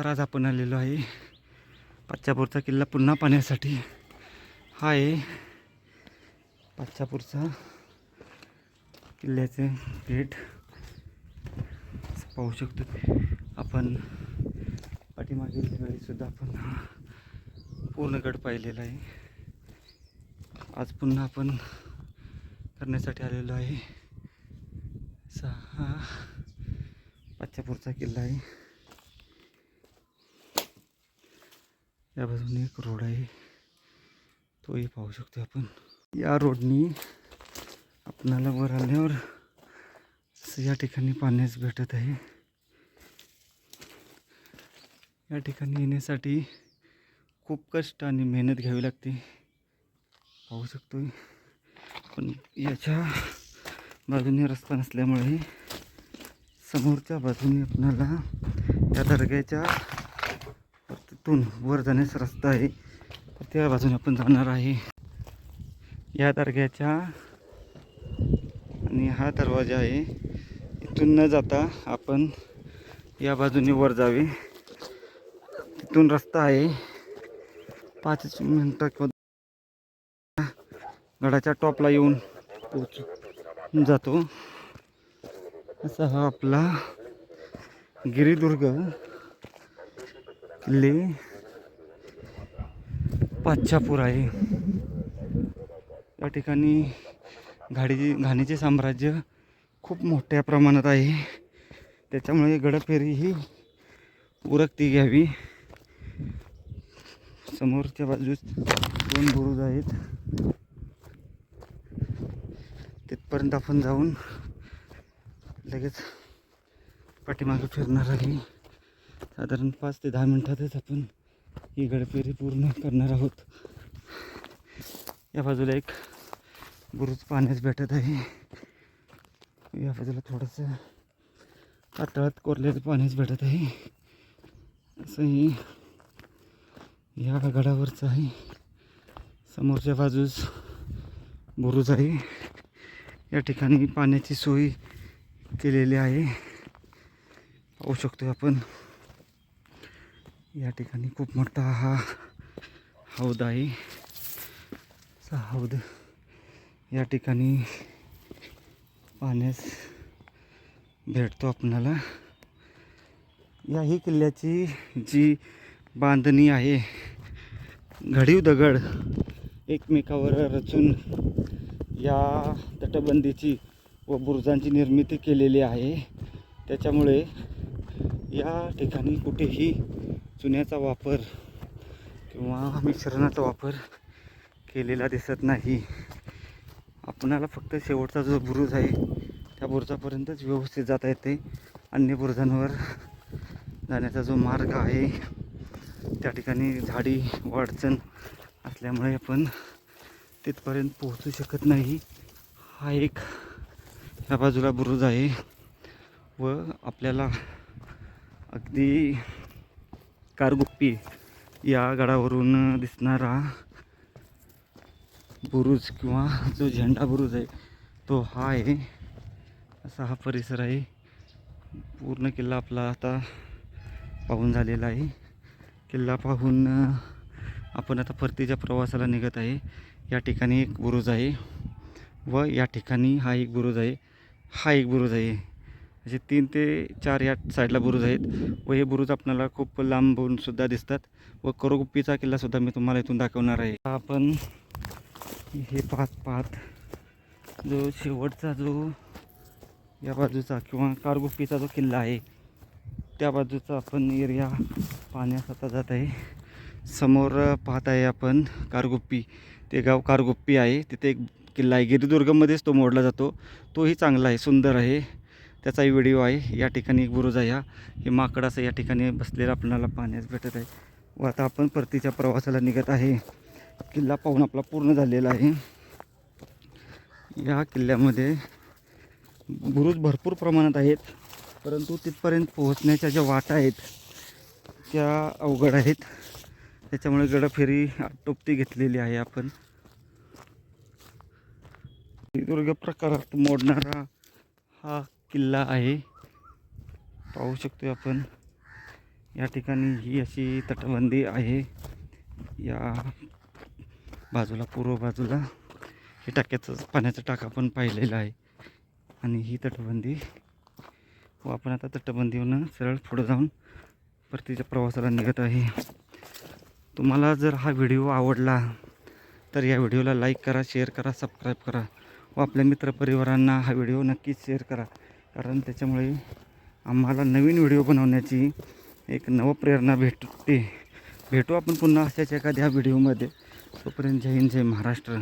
नमस्कार आज आपण आलेलो आहे पाच्यापूरचा किल्ला पुन्हा पाहण्यासाठी. हा आहे पाच्यापूरचा किल्ल्याचे गेट पाहू शकतो. आपण पाठीमागील वेळीसुद्धा आपण हा पाहिलेला आहे. आज पुन्हा आपण करण्यासाठी आलेलो आहे. सहा पाच्यापूरचा किल्ला आहे. या बाजूने एक रोड आहे. तोही पाहू शकतो आपण. या रोडनी आपणाला वर आल्यावर असं या ठिकाणी पाण्यास भेटत आहे. या ठिकाणी येण्यासाठी खूप कष्ट आणि मेहनत घ्यावी लागते. पाहू शकतो पण याच्या बाजूने रस्ता नसल्यामुळे समोरच्या बाजूने आपणाला या दर्ग्याच्या इथून वर जाण्याचा रस्ता आहे. तर त्या बाजूने आपण जाणार आहे. या दर्ग्याच्या आणि हा दरवाजा आहे. इथून न जाता आपण या बाजूने वर जावे. तिथून रस्ता आहे. पाच मिनटं किंवा गडाच्या टॉपला येऊन पोच जातो. असा हा आपला गिरिदुर्ग किल्ले पाच्छापूर आहे या ठिकाणी घाडी घाणीचे साम्राज्य खूप मोठ्या प्रमाणात आहे. त्याच्यामुळे गडफेरी ही उरकती घ्यावी. समोरच्या बाजूस दोन बुरुज आहेत. तिथपर्यंत आपण जाऊन लगेच पाठीमागे फिरणार आहे. साधारण पाच ते दहा मिनटातच आपण ही गडफेरी पूर्ण करणार आहोत. या बाजूला एक बुरुज पाण्यास भेटत आहे. या बाजूला थोडंसं पातळात कोरलेलं पाण्यास भेटत आहे. असंही या गडावरचं आहे. समोरच्या बाजूस बुरुज आहे. या ठिकाणी पाण्याची सोय केलेली आहे. पाहू शकतो आपण. या ठिकाणी खूप मोठा हा हौद आहे. असा हौद या ठिकाणी पाण्यास भेटतो आपणाला याही किल्ल्याची जी बांधणी आहे घडीव दगड एकमेकावर रचून या तटबंदीची व बुरुजांची निर्मिती केलेली आहे. त्याच्यामुळे या ठिकाणी कुठेही चुन्याचा वापर किंवा मिश्रणाचा वापर केलेला दिसत नाही. आपणाला फक्त शेवटचा जो बुरुज आहे त्या बुरुजापर्यंतच व्यवस्थित जाता येते. अन्य बुरुजांवर जाण्याचा जो मार्ग आहे त्या ठिकाणी झाडी वाढचण असल्यामुळे आपण तिथपर्यंत पोहोचू शकत नाही. हा एक ह्या बाजूला बुरुज आहे व आपल्याला अगदी कारगुप्पी या गडावरून दिसणारा बुरुज किंवा जो झेंडा बुरुज आहे तो हा आहे. असा हा परिसर आहे. पूर्ण किल्ला आपला आता पाहून झालेला आहे. किल्ला पाहून आपण आता परतीच्या प्रवासाला निघत आहे. या ठिकाणी एक बुरुज आहे व या ठिकाणी हा एक बुरुज आहे. हा एक बुरुज आहे. असे तीन ते चार या साईडला बुरुज आहेत व हे बुरुज आपल्याला खूप लांबूनसुद्धा दिसतात व करोगुप्पीचा किल्लासुद्धा मी तुम्हाला इथून दाखवणार आहे. आपण हे पाहत पाहत जो शेवटचा जो या बाजूचा किंवा कारगुप्पीचा जो किल्ला आहे त्या बाजूचा आपण एरिया पाहण्यास आता जात आहे. समोर पाहत आहे आपण कारगुप्पी ते गाव कारगुप्पी आहे. तिथे एक किल्ला आहे. गिरिदुर्गमध्येच तो मोडला जातो. तोही चांगला आहे. सुंदर आहे. त्याचाही व्हिडिओ आहे. या ठिकाणी एक बुरुज आहे. हा. हे माकड असं या ठिकाणी बसलेलं आपल्याला पाहण्यास भेटत आहे. व आता आपण परतीच्या प्रवासाला निघत आहे. किल्ला पाहून आपला पूर्ण झालेला आहे. या किल्ल्यामध्ये बुरुज भरपूर प्रमाणात आहेत. परंतु तिथपर्यंत पोहोचण्याच्या ज्या वाटा आहेत त्या अवघड आहेत. त्याच्यामुळे गडफेरी आटोपती घेतलेली आहे आपण. दुर्ग प्रकारात मोडणारा हा किल्ला आहे. पाहू शकतो आपण. या ठिकाणी ही अशी तटबंदी आहे. या बाजूला पूर्व बाजूला हे टाक्याचं पाण्याचा टाका पण पाहिलेला आहे. आणि ही तटबंदी व आपण आता तटबंदीवरून सरळ पुढं जाऊन परतीच्या प्रवासाला निघत आहे. तुम्हाला जर हा व्हिडिओ आवडला तर या व्हिडिओला लाईक करा शेअर करा सबस्क्राईब करा. व आपल्या मित्रपरिवारांना हा व्हिडिओ नक्कीच शेअर करा. कारण त्याच्यामुळे आम्हाला नवीन व्हिडिओ बनवण्याची एक नवप्रेरणा भेटते. भेटू आपण पुन्हा अशाच एखाद्या व्हिडिओमध्ये. तोपर्यंत जय हिंद जय महाराष्ट्र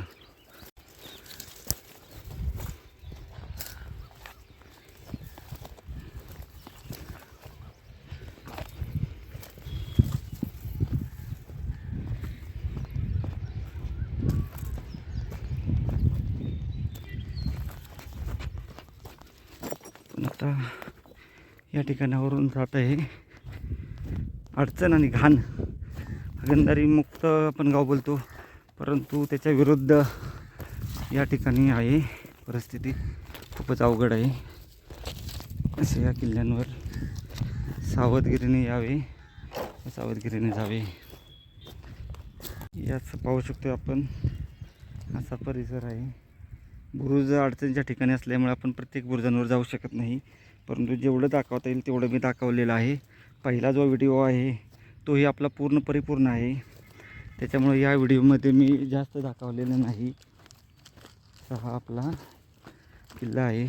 पण आता या ठिकाणावरून जात आहे. अडचण आणि घाण. मुक्त आपण गाव बोलतो. परंतु त्याच्या विरुद्ध या ठिकाणी आहे. परिस्थिती खूपच अवघड आहे. असे या किल्ल्यांवर सावधगिरीने यावे. सावधगिरीने जावे. याच पाहू शकतो आपण. असा परिसर आहे. बुरुज अडचणीच्या ठिकाणी असल्यामुळे आपण प्रत्येक बुरुजांवर जाऊ शकत नाही. परंतु जेवढं दाखवता येईल तेवढं मी दाखवलेलं आहे. पहिला जो व्हिडिओ आहे तोही आपला पूर्ण परिपूर्ण आहे. त्याच्यामुळे या व्हिडिओमध्ये मी जास्त दाखवलेलं नाही. हा आपला किल्ला आहे.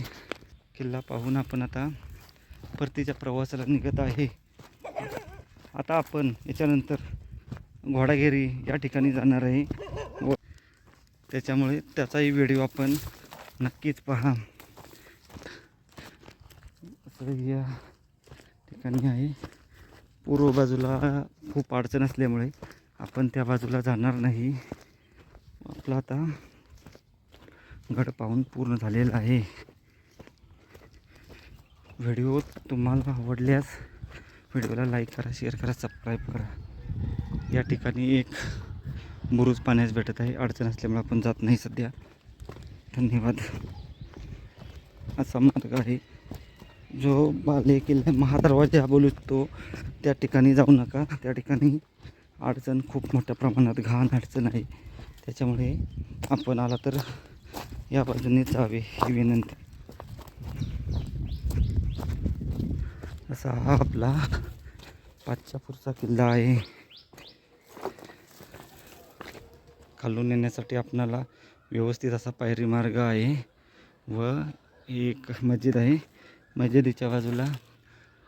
किल्ला पाहून आपण आता परतीच्या प्रवासाला निघत आहे. आता आपण याच्यानंतर घोडागिरी या ठिकाणी जाणार आहे. व त्याच्यामुळे त्याचाही व्हिडिओ आपण नक्कीच पहा. या ठिकाणी आहे. पूर्व बाजूला खूप अडचण असल्यामुळे आपण त्या बाजूला जाणार नाही. आपला आता गड पाहून पूर्ण झालेला आहे. व्हिडिओ तुम्हाला आवडल्यास व्हिडिओला लाईक करा शेअर करा सबस्क्राईब करा. या ठिकाणी एक बुरुज पाण्यास भेटत आहे. अडचण असल्यामुळे आपण जात नाही सध्या. धन्यवाद. असा मार्ग आहे. जो बाले किल्ला महादरवाजा बोलू तो त्या ठिकाणी जाऊ नका. त्या ठिकाणी अडचण खूप मोठ्या प्रमाणात घाण अडचण आहे. त्याच्यामुळे आपण आला तर या बाजूने जावे ही विनंती. असा हा आपला पाचशापूरचा किल्ला आहे. खालून येण्यासाठी आपणाला व्यवस्थित असा पायरी मार्ग आहे व एक मस्जिद आहे. मस्जिदीच्या बाजूला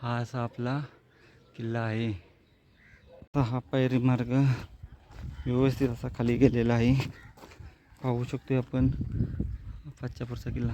हा असा आपला किल्ला आहे. आता हा पायरी मार्ग व्यवस्थित असा खाली गेलेला आहे. पाहू शकतो आपण पाचच्यापूरचा किल्ला.